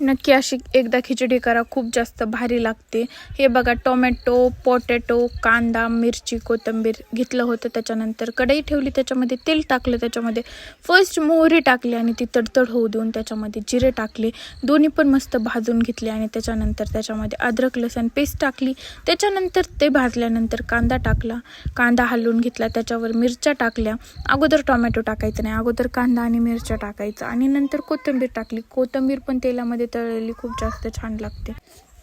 नक्की अशी एकदा खिचडी करा खूप जास्त भारी लागते. हे बघा टोमॅटो पोटॅटो कांदा मिरची कोथिंबीर घेतलं होतं त्याच्यानंतर. कढई ठेवली त्याच्यामध्ये तेल टाकलं त्याच्यामध्ये फर्स्ट मोहरी टाकली आणि ती तडतड होऊ देऊन त्याच्यामध्ये जिरे टाकले. दोन्ही पण मस्त भाजून घेतले आणि त्याच्यानंतर त्याच्यामध्ये अद्रक लसण पेस्ट टाकली. त्याच्यानंतर ते भाजल्यानंतर कांदा टाकला. कांदा हलवून घेतला त्याच्यावर मिरच्या टाकल्या. अगोदर टोमॅटो टाकायचं नाही अगोदर कांदा आणि मिरच्या टाकायचं आणि नंतर कोथिंबीर टाकली. कोथिंबीर पण तेलामध्ये तळलेली खूप जास्त छान लागते.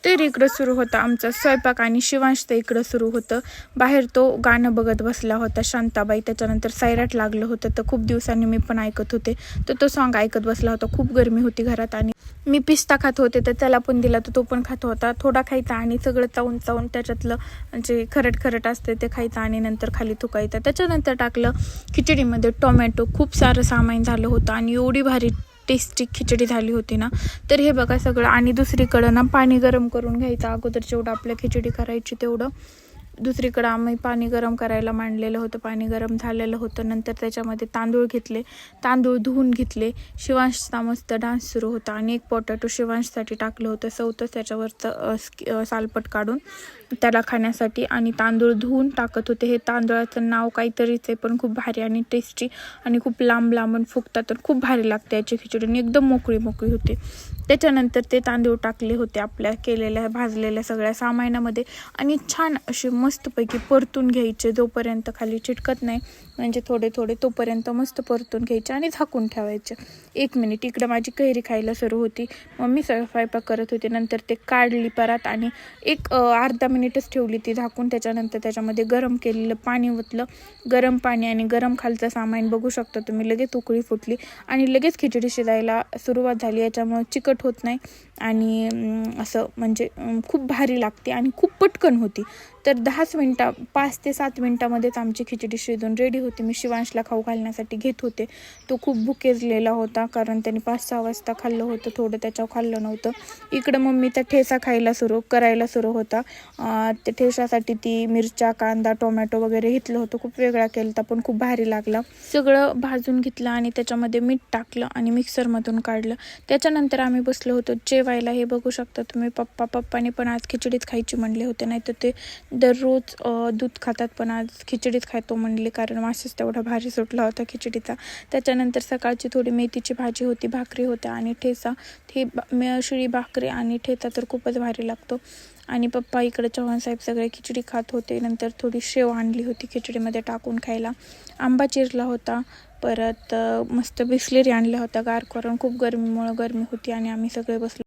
तर इकडं सुरू होता आमचा स्वयंपाक आणि शिवांश तर इकडं सुरू होतं. बाहेर तो गाणं बघत बसला होता शांताबाई. त्याच्यानंतर सायराट लागलं होतं. तर खूप दिवसांनी मी पण ऐकत होते. तर तो सॉन्ग ऐकत बसला होता. खूप गरमी होती घरात आणि मी पिस्ता खात होते. तर त्याला पण दिला तर तो पण खात होता. थोडा खायचा आणि सगळं चावून चावून त्याच्यातलं जे खरट खरट असते ते खायचं आणि नंतर खाली थुकायचं. त्याच्यानंतर टाकलं खिचडीमध्ये टोमॅटो. खूप सारं सामान झालं होतं आणि एवढी भारी टेस्टी खिचडी झाली होती ना. तर हे बघा सगळं. आणि दुसरीकडं ना पाणी गरम करून घ्यायचं. अगोदर जेवढं आपल्या खिचडी करायची तेवढं. दुसरीकडं आम्ही पाणी गरम करायला मांडलेलं होतं पाणी गरम झालेलं होतं. नंतर त्याच्यामध्ये तांदूळ घेतले तांदूळ धुवून घेतले. शिवांशचा मस्त डान्स सुरू होता आणि एक पोटॅटो शिवांशसाठी टाकलं होतं. सवतं त्याच्यावरचं सालपट काढून त्याला खाण्यासाठी आणि तांदूळ धुवून टाकत होते. हे तांदूळाचं नाव काहीतरीच आहे पण खूप भारी आणि टेस्टी आणि खूप लांब लांबून फुगतात. तर खूप भारी लागते याची खिचडी आणि एकदम मोकळी मोकळी होते. त्याच्यानंतर ते तांदूळ टाकले होते आपल्या केलेल्या भाजलेल्या सगळ्या सामानामध्ये. आणि छान असे मस्तपैकी परतून घ्यायचे जोपर्यंत खाली चिटकत नाही. म्हणजे थोडे थोडे तोपर्यंत मस्त परतून घ्यायचे आणि झाकून ठेवायचे. एक मिनिट इकडं माझी कैरी खायला सुरू होती. मम्मी स्वयंपाक करत होती. नंतर ते काढली परत आणि एक अर्धा मिनिटच ठेवली ती झाकून. त्याच्यानंतर त्याच्यामध्ये गरम केलेलं पाणी ओतलं. गरम पाणी आणि गरम खालचं सामान बघू शकता तुम्ही. लगेच उकळी फुटली आणि लगेच खिचडी शिजायला सुरुवात झाली. याच्यामुळे चिकट होत नाही आणि असं म्हणजे खूप भारी लागते आणि खूप पटकन होती. तर दहाच मिनटा पाच ते सात मिनटामध्येच आमची खिचडी शिजून रेडी होती. मी शिवांशला खाऊ घालण्यासाठी घेत होते. तो खूप भुकेजलेला होता कारण त्याने पाच सहा वाजता खाल्लं होतं. थोडं त्याच्यावर खाल्लं नव्हतं. इकडं मम्मीचा ठेसा खायला सुरू करायला सुरू होता. त्या ठेसासाठी ती मिरच्या कांदा टोमॅटो वगैरे घेतलं होतं. खूप वेगळा केला होता पण खूप भारी लागला. सगळं भाजून घेतलं आणि त्याच्यामध्ये मीठ टाकलं आणि मिक्सरमधून काढलं. त्याच्यानंतर आम्ही बसलो होतो. जेवायला हे बघू शकता तुम्ही. पप्पा पप्पाने पण आज खिचडीच खायची म्हणले होते. नाही तर ते दररोज दूध खातात पण आज खिचडीच खायतो म्हणले. कारण मासेच तेवढा भारी सुटला होता खिचडीचा. त्याच्यानंतर सकाळची थोडी मेथीची भाजी होती भाकरी होत्या आणि ठेचा. हे बा- मे- शिळी भाकरी आणि ठेचा तर खूपच भारी लागतो. आणि पप्पा इकडे चव्हाणसाहेब सगळे खिचडी खात होते. नंतर थोडी शेव आणली होती खिचडीमध्ये टाकून खायला. आंबा चिरला होता. परत मस्त बिस्लेरी आणल्या होत्या गार करून खूप गरमीमुळं गरमी होती आणि आम्ही सगळे बसलो